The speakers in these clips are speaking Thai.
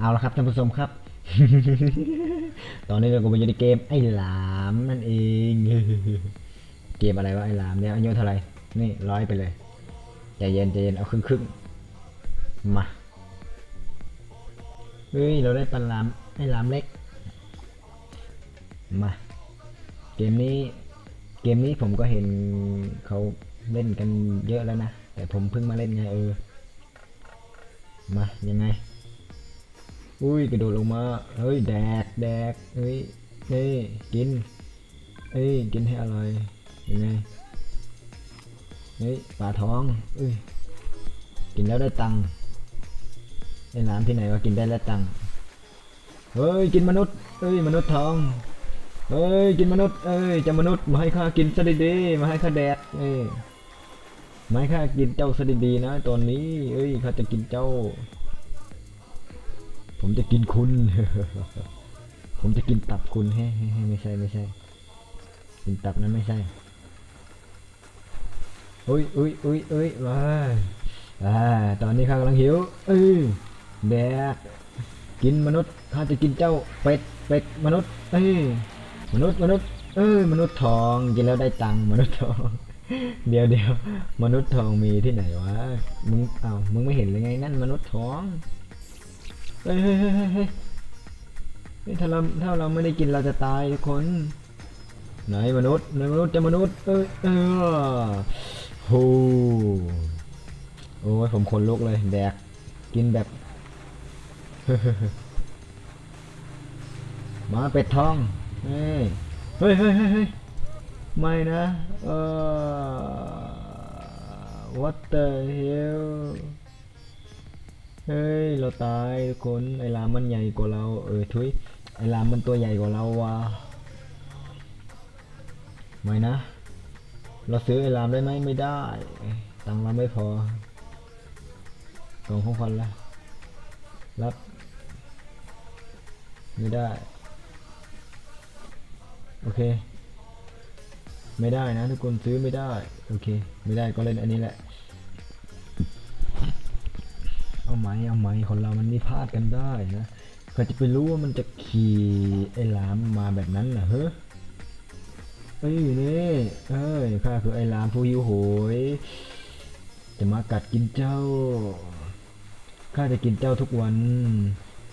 เอาละครับท่านผู้ชมครับ ตอนนี้เราก็มาอยู่ในเกมไอ้หลามนั่นเอง เกมอะไรวะไอ้หลามเนี่ยอายุเท่าไหร่นี่ร้อยไปเลยใจเย็นใจเย็นเอาครึ่งครึ่งๆมาเฮ้ยเราได้ปลาหลามไอ้หลามเล็ก มา เกมนี้ เกมนี้ผมก็เห็นเขาเล่นกันเยอะแล้วนะ แต่ผมเพิ่งมาเล่นไงเออ มายังไง อุ้ยกระโดดลงมาเฮ้ยแดกแดกเฮ้ยนี่กินเอ้ยกินให้อร่อยยังไงเฮ้ยปลาท้องเอ้ยกินแล้วได้ตังค์ไอ้น้ำที่ไหนว่ากินได้แล้วตังค์เฮ้ยกินมนุษย์เอ้ยมนุษย์ท้องเฮ้ยกินมนุษย์เอ้ยจะมนุษย์มาให้ข้ากินซะดีๆมาให้ข้าแดกเอ้ยมาให้ข้ากินเจ้าซะดีๆนะตอนนี้เอ้ยข้าจะกินเจ้า ผมจะกินคุณ ผมจะกินตับคุณให้ให้ให้ไม่ใช่ไม่ใช่ กินตับนั้นไม่ใช่อุ้ยอุ้ยอุ้ยอุ้ยว้าอ่า ตอนนี้ข้ากำลังหิวเอ้ยแดกกินมนุษย์ข้าจะกินเจ้าเป็ดเป็ดมนุษย์ เอ้ยมนุษย์มนุษย์ เอ้ยมนุษย์ทองกินแล้วได้ตังค์มนุษย์ทอง เดี๋ยวเดี๋ยวมนุษย์ทองมีที่ไหนวะมึงเอ้ามึงไม่เห็นเลยไงนั่นมนุษย์ทอง เฮ้ยเฮ้ยเฮ้ยเฮ้ยถ้าเราถ้าเราไม่ได้กินเราจะตายทุกคนไหนมนุษย์ไหนมนุษย์จะมนุษย์เอ้ยเออโหโอ้ยผมขนลุกเลยแดกกินแบบ มาเป็ดทองเฮ้เฮ้ยเฮ้ยเฮ้ยเฮ้ยไม่นะเออ what the hell เฮ้ย เราตายทุกคน ไอ้ลามมันใหญ่กว่าเรา เออทุยไอ้ลามมันตัวใหญ่กว่าเราว่ะไม่นะ เราซื้อไอ้ลามได้ไหมไม่ได้ ตังค์เราไม่พอกล่องของขวัญละรับ ไม่ได้ โอเค ไม่ได้นะทุกคนซื้อไม่ได้ โอเค ไม่ได้ก็เล่นอันนี้แหละ ไหมเอาไหมคนเรามันมีพลาดกันได้นะใครจะไปรู้ว่ามันจะขี่ไอ้ลามมาแบบนั้นน่ะเฮ้ยเอ้ยนี่เอ้ยข้าคือไอ้ลามผู้หิวโหย จะมากัดกินเจ้าข้าจะกินเจ้าทุกวัน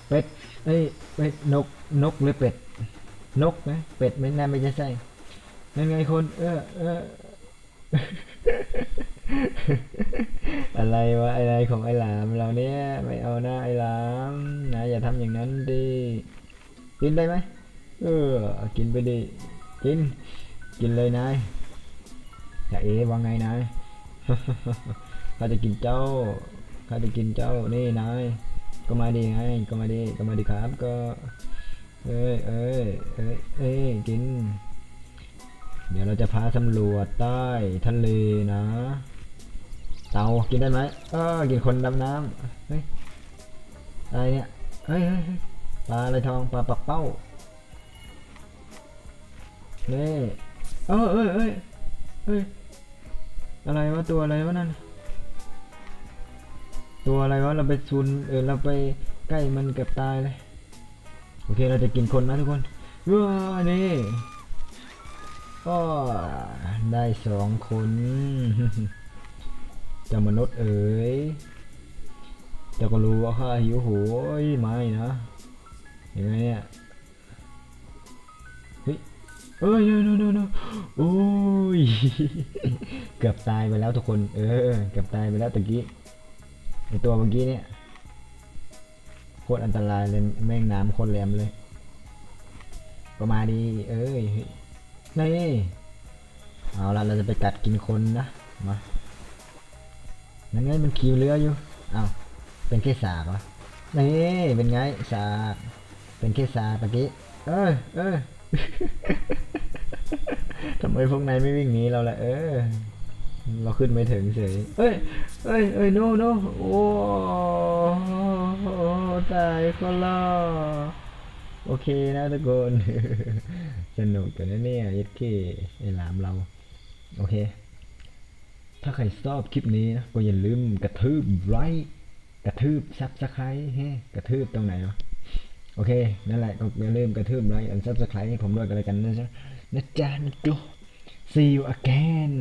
เป็ดเอ้ยเป็ดนกนกหรือเป็ด นกไหมเป็ดไม่น่าไม่ใช่ใช่นั่นไงคน เออเออ อะไรวะอะไรของไอ้หลามเราเนี่ยไม่เอาหนะไอ้หลามนะอย่าทำอย่างนั้นดิกินได้ไหมเออกินไปดิกิน กินเลยนายอย่าเอ๋ว่าไงนายข้าจะกินเจ้าข้าจะกินเจ้านี่นายก็มาดีไงก็มาดีก็มาดีครับก็ เอ้ยเอ้ยเอ้ยเอ้ยกิน เดี๋ยวเราจะพาสำรวจใต้ทะเลนะ เต่ากินได้ไหมเออกินคนดำน้ำเฮ้ยอะไรเนี่ยเฮ้ยปลาอะไรทองปลาปักเป้านี่เออเอ้ยเอ้ยเอ้ยอะไรวะตัวอะไรวะนั่นตัวอะไรวะเราไปซูนเออเราไปใกล้มันเกือบตายเลยโอเคเราจะกินคนนะทุกคนว้านี่ก็ได้สองคน เจ้ามนุษย์เอ๋ยเจ้าก็รู้ว่าข้าหิวโหยไม่นะเห็นไหมเนี่ยเฮ้ยเอ้ยโนโนโนโอ้ยเกือบตายไปแล้วทุกคน เออเกือบตายไปแล้วตะกี้ไอตัวเมื่อกี้เนี่ยโคตรอันตรายเลยแม่งน้ำโคตรแหลมเลยก็มาณดีเอ้ยนี่เอาละเราจะไปกัดกินคนนะมา นั่นไงมันขี่เรืออยู่อ้าวเป็นแค่สากเหรอนี่เป็นไงสากเป็นแค่สากตะกี้เอ้ยเอ้ยทำไมพวกนายไม่วิ่งหนีเราล่ะเออ เราขึ้นไม่ถึงเฉยเอ้ยเอ้ยเอ้ย no no โอ้ตายคนละโอเคนะทุกคน สนุกกันนะเนี่ยยัดขี้ไอ้หลามเรา โอเค ถ้าใครชอบคลิปนี้นะก็อย่าลืมกระทืบไลค์กระทืบซับสไครต์เฮ้กระทืบตรงไหนวะโอเค นั่นแหละก็อย่าลืมกระทืบไลค์อันซับสไครต์ให้ผมด้วยกันเลยกันนะจ๊ะนะจ๊ะนะจ๊ะ see you again